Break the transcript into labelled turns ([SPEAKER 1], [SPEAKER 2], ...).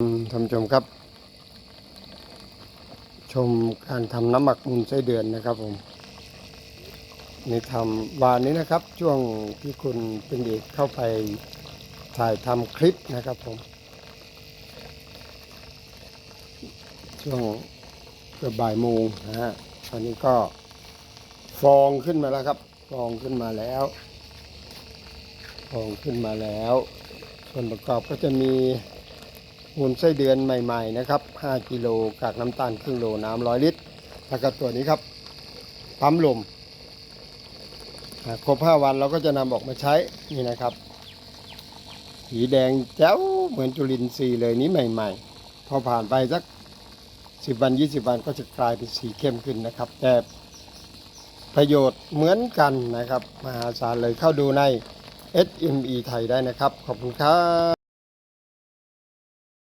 [SPEAKER 1] ท่านผู้ชมครับ ชมการทำน้ำหมักมูลไส้เดือนนะครับผมในทำวานนี้นะครับ ช่วงที่คุณเป็นเอกเข้าไปถ่ายทำคลิปนะครับผม ช่วงเกือบบ่ายโมงนะฮะตอนนี้ก็ฟองขึ้นมาแล้วครับ ฟองขึ้นมาแล้ว ฟองขึ้นมาแล้ว ส่วนประกอบก็จะมี มูลไส้เดือนใหม่ ๆ นะครับ 5 กิโลกากน้ำตาลครึ่งโลน้ำร้อยลิตร แล้วก็ตัวนี้ครับปั๊มลมครบ 5 วันเราก็จะนำออกมาใช้นี่นะครับสีแดงแจ๋วเหมือนจุลินทรีย์เลยนี้ใหม่ ๆ พอผ่านไปสัก 10 วัน 20 วันก็จะกลายเป็นสีเข้มขึ้นนะครับ แต่ประโยชน์เหมือนกันนะครับ มหาศาลเลยเข้าดูใน SME ไทยได้นะครับ ขอบคุณครับ